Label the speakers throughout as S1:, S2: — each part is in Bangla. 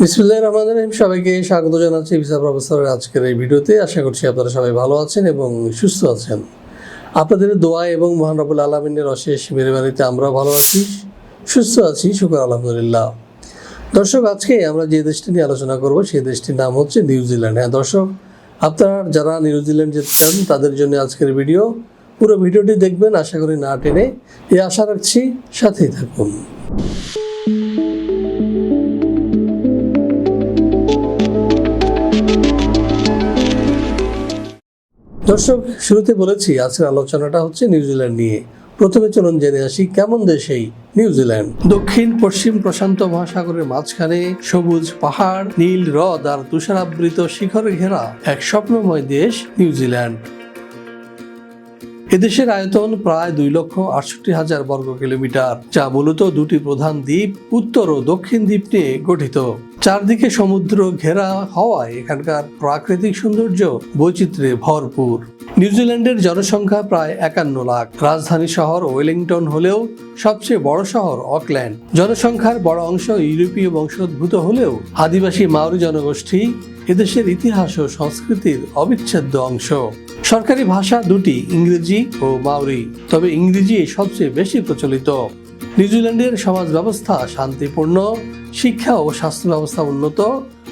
S1: বিসমুল্লাহ রহমান রহিম। সবাইকে স্বাগত জানাচ্ছি ভিসা প্রফেসরের আজকের এই ভিডিওতে। আশা করছি আপনারা সবাই ভালো আছেন এবং সুস্থ আছেন। আপনাদের দোয়া এবং মহানবুল আলমিনের অশেষ মেরে বাড়িতে আমরাও ভালো আছি, সুস্থ আছি, শুকর, আলহামদুলিল্লাহ। দর্শক, আজকে আমরা যে দেশটি নিয়ে আলোচনা করব, সেই দেশটির নাম হচ্ছে নিউজিল্যান্ড হ্যাঁ দর্শক, আপনারা যারা নিউজিল্যান্ড যেতে চান, তাদের জন্য আজকের ভিডিও, পুরো ভিডিওটি দেখবেন, আশা করি না টেনে। এই আশা রাখছি, সাথেই থাকুন। দর্শক, শুরুতে বলেছি, আজকের আলোচনাটা হচ্ছে নিউজিল্যান্ড নিয়ে। প্রথমে চলুন জেনে আসি, কেমন দেশ এই নিউজিল্যান্ড দক্ষিণ, পশ্চিম প্রশান্ত মহাসাগরের মাঝখানে সবুজ পাহাড়, নীল হ্রদ আর তুষারাবৃত শিখরে ঘেরা এক স্বপ্নময় দেশ নিউজিল্যান্ড এদেশের আয়তন প্রায় দুই লক্ষ আটষট্টি হাজার বর্গ কিলোমিটার, যা মূলত দুটি প্রধান দ্বীপ, উত্তর ও দক্ষিণ দ্বীপ নিয়ে গঠিত। চারদিকে সমুদ্র ঘেরা হওয়ায় এখানকার প্রাকৃতিক সৌন্দর্য বৈচিত্র্যে ভরপুর। নিউজিল্যান্ডের জনসংখ্যা প্রায় একান্ন লাখ। রাজধানী শহর ওয়েলিংটন হলেও সবচেয়ে বড় শহর অকল্যান্ড। জনসংখ্যার বড় অংশ ইউরোপীয় বংশোদ্ভূত হলেও আদিবাসী মাওরি জনগোষ্ঠী এদেশের ইতিহাস ও সংস্কৃতির অবিচ্ছেদ্য অংশ। সরকারি ভাষা দুটি, ইংরেজি ও মাওরি, তবে ইংরেজি সবচেয়ে বেশি প্রচলিত। নিউজিল্যান্ডের সমাজ ব্যবস্থা শান্তিপূর্ণ শিক্ষা ও স্বাস্থ্য ব্যবস্থা উন্নত,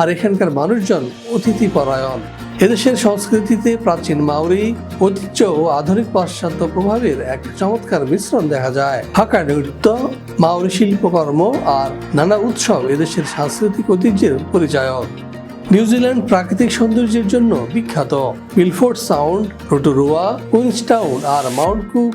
S1: আর এখানকার মানুষজন অতিথি পরায়ণ। এদেশের সংস্কৃতিতে প্রাচীন মাউরি ঐতিহ্য ও আধুনিক পাশ্চাত্য প্রভাবের এক চমৎকার মিশ্রণ দেখা যায়। ফাঁকা নৃত্য মাউরি শিল্পকর্ম আর নানা উৎসব এদেশের সাংস্কৃতিক ঐতিহ্যের পরিচায়ক। নিউজিল্যান্ড প্রাকৃতিক সৌন্দর্যের জন্য বিখ্যাত। মিলফোর্ড সাউন্ড, রোটোরোয়া, কুইন্সটাউন আর মাউন্ট কুক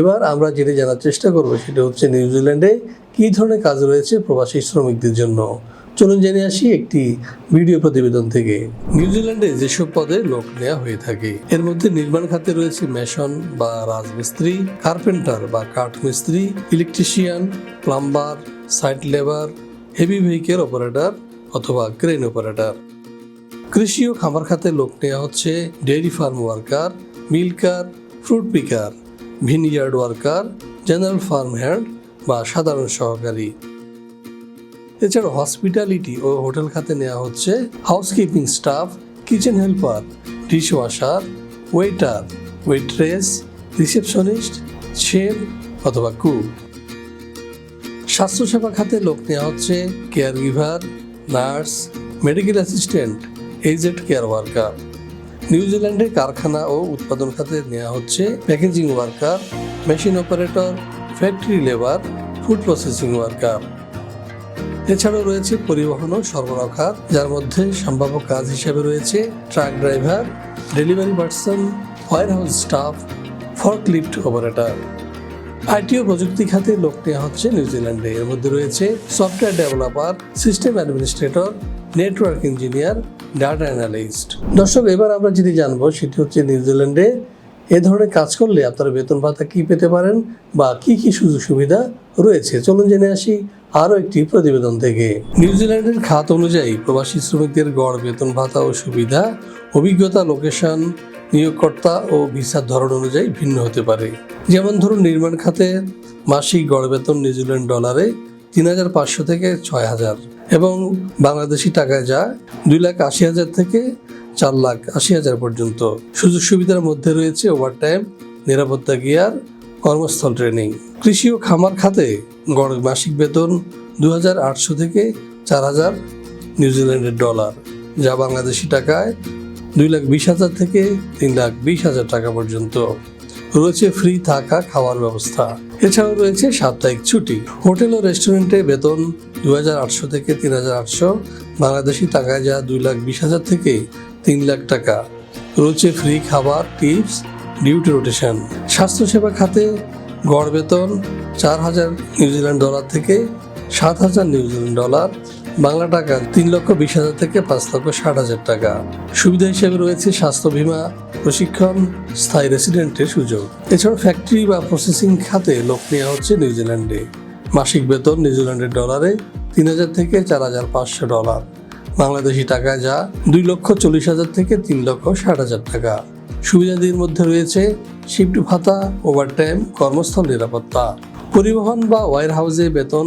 S1: এবার আমরা যেটা জানার চেষ্টা করব সেটা হচ্ছে নিউজিল্যান্ডে কী ধরনের কাজ রয়েছে প্রবাসী শ্রমিকদের জন্য। চলুন জেনে আসি একটি ভিডিও প্রতিবেদন থেকে। নিউজিল্যান্ডে যেসব পদে লোক নেওয়া হয়ে থাকে, এর মধ্যে নির্মাণ খাতে রয়েছে মেশন বা রাজমিস্ত্রি, কার্পেন্টার বা কাঠ মিস্ত্রি electrician, plumber, site labour, heavy vehicle operator অথবা ক্রেন অপারেটর। কৃষি ও খামার খাতে লোক নেওয়া হচ্ছে dairy farm worker milker fruit picker. Vineyard worker, general farm hand বা সাধারণ সহকারী। এছাড়া হসপিটালিটি ও হোটেল খাতে নেওয়া হচ্ছে housekeeping staff, kitchen helper dish washer waiter, waitress, receptionist, chef অথবা কুক। স্বাস্থ্যসেবা খাতে লোক নেওয়া হচ্ছে care giver nurse, medical assistant aged care worker. নিউজিল্যান্ডে কারখানা ও উৎপাদন খাতে নেওয়া হচ্ছে packaging worker, machine operator, factory labour, food processing worker. এছাড়াও রয়েছে পরিবহন ও সরবরাহ খাত, যার মধ্যে সম্ভাব্য কাজ হিসেবে রয়েছে truck driver, delivery person warehouse staff, forklift operator. IT ও প্রযুক্তি খাতে লোক নেওয়া হচ্ছে নিউজিল্যান্ডে এর মধ্যে রয়েছে software developer, system administrator, network engineer data analyst দর্শক, এবার আমরা যেটি জানব, সেটি হচ্ছে নিউজিল্যান্ডে এ ধরনের কাজ করলে আপনারা বেতন ভাতা কি পেতে পারেন বা কি কি সুযোগ সুবিধা রয়েছে? চলুন জেনে আসি আরও একটি প্রতিবেদন থেকে। নিউজিল্যান্ডের খাত অনুযায়ী প্রবাসী শ্রমিকদের গড় বেতন ভাতা ও সুবিধা, অভিজ্ঞতা, লোকেশন, নিয়োগকর্তা ও ভিসার ধরন অনুযায়ী ভিন্ন হতে পারে। যেমন ধরুন, নির্মাণ খাতে মাসিক গড় বেতন নিউজিল্যান্ড ডলারে তিন হাজার পাঁচশো থেকে ছয় হাজার। এবং বাংলাদেশি টাকায় যা দুই লাখ আশি হাজার থেকে চার লাখ আশি হাজার পর্যন্ত। সুযোগ সুবিধার মধ্যে রয়েছে ওভারটাইম নিরাপত্তা গিয়ার, কর্মস্থল ট্রেনিং কৃষি ও খামার খাতে গড় মাসিক বেতন দু হাজার আটশো থেকে চার হাজার নিউজিল্যান্ডের ডলার যা বাংলাদেশি টাকায় দুই লাখ বিশ হাজার থেকে তিন লাখ বিশ হাজার টাকা পর্যন্ত। রয়েছে ফ্রি থাকা খাওয়ার ব্যবস্থা। এছাড়াও রয়েছে সাপ্তাহিক ছুটি। হোটেল ও রেস্টুরেন্টে বেতন দু হাজার আটশো থেকে তিন হাজার আটশো, বাংলাদেশি টাকায় যা দুই লাখ বিশ হাজার থেকে তিন লাখ টাকা। রয়েছে ফ্রি খাবার, টিপস, ডিউটি রোটেশন। স্বাস্থ্যসেবা খাতে গড় বেতন চার হাজার নিউজিল্যান্ড ডলার থেকে সাত হাজার নিউজিল্যান্ড ডলার, বাংলা টাকা তিন লক্ষ বিশ হাজার থেকে পাঁচ লক্ষ ষাট হাজার টাকা। সুবিধা হিসেবে রয়েছে স্বাস্থ্য বীমা প্রশিক্ষণ, স্থায়ী রেসিডেন্টের সুযোগ। এছাড়া ফ্যাক্টরি বা প্রসেসিং খাতে লোক নেওয়া হচ্ছে নিউজিল্যান্ডে। মাসিক বেতন নিউজিল্যান্ডের ডলারে তিন হাজার থেকে চার হাজার পাঁচশো ডলার। বাংলাদেশি টাকায় যা দুই লক্ষ চল্লিশ হাজার থেকে তিন লক্ষ ষাট হাজার টাকা। সুবিধাদির মধ্যে রয়েছে শিফট ভাতা ওভারটাইম কর্মস্থল নিরাপত্তা। পরিবহন বা ওয়ার হাউসে বেতন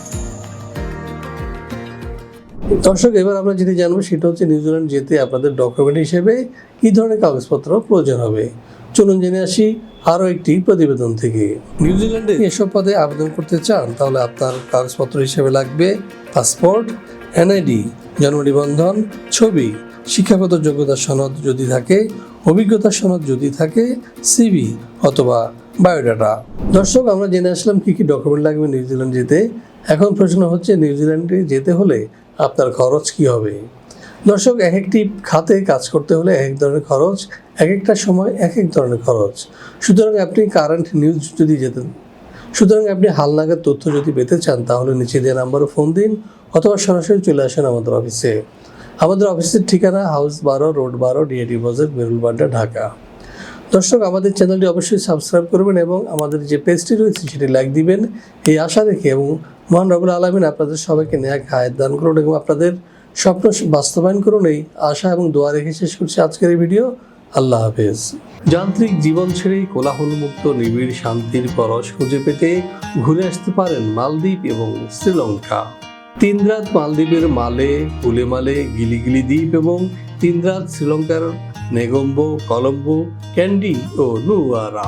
S1: দর্শক এবার আমরা যেটি জানব সেটা হচ্ছে নিউজিল্যান্ড যেতে আপনাদের ডকুমেন্ট হিসেবে কি ধরনের কাগজপত্র প্রয়োজন হবে? চলুন জেনে আসি আরও একটি প্রতিবেদন থেকে। নিউজিল্যান্ডে এসব পদে আবেদন করতে চান তাহলে আপনার কাগজপত্র হিসেবে লাগবে পাসপোর্ট এনআইডি জন্ম নিবন্ধন ছবি শিক্ষাগত যোগ্যতা সনদ যদি থাকে অভিজ্ঞতা সনদ যদি থাকে সিভি অথবা বায়োডাটা। দর্শক আমরা জেনে আসলাম কী কী ডকুমেন্ট লাগবে নিউজিল্যান্ড যেতে। এখন প্রশ্ন হচ্ছে নিউজিল্যান্ডে যেতে হলে আপনার খরচ কি হবে? দর্শক এক একটি খাতে কাজ করতে হলে এক ধরনের খরচ এক একটা সময় এক এক ধরনের খরচ। সুতরাং আপনি কারেন্ট নিউজ যদি যেতেন, সুতরাং আপনি হালনাগাদ তথ্য যদি পেতে চান, তাহলে নিচে দেওয়া নাম্বারে ফোন দিন অথবা সরাসরি চলে আসেন আমাদের অফিসে আমাদের অফিসের ঠিকানা হাউস বারো রোড বারো ডিএটি বাজার বেরুলবাড্ডা ঢাকা। দর্শক, আমাদের চ্যানেলটি অবশ্যই সাবস্ক্রাইব করবেন এবং আমাদের যে পেজটি রয়েছে, সেটি লাইক দিবেন। এই আশা রেখে এবং মহান রবুল আলমিন আপনাদের সবাইকে ন্যাক হায়াত দান করুন এবং আপনাদের স্বপ্ন বাস্তবায়ন করুন এই আশা এবং দোয়া রেখে শেষ করছি আজকের এই ভিডিও। আল্লাহ হাফেজ। যান্ত্রিক জীবন ছেড়ে কোলাহলমুক্ত, নিবিড়, শান্তির পরশ খুঁজে পেতে ঘুরে আসতে পারেন মালদ্বীপ এবং শ্রীলঙ্কা। তিন রাত মালদ্বীপের মালে উলেমালে গিলিগিলি দ্বীপ এবং তিন রাত শ্রীলঙ্কার নেগম্বো, কলম্বো, ক্যান্ডি ও নুয়ারা।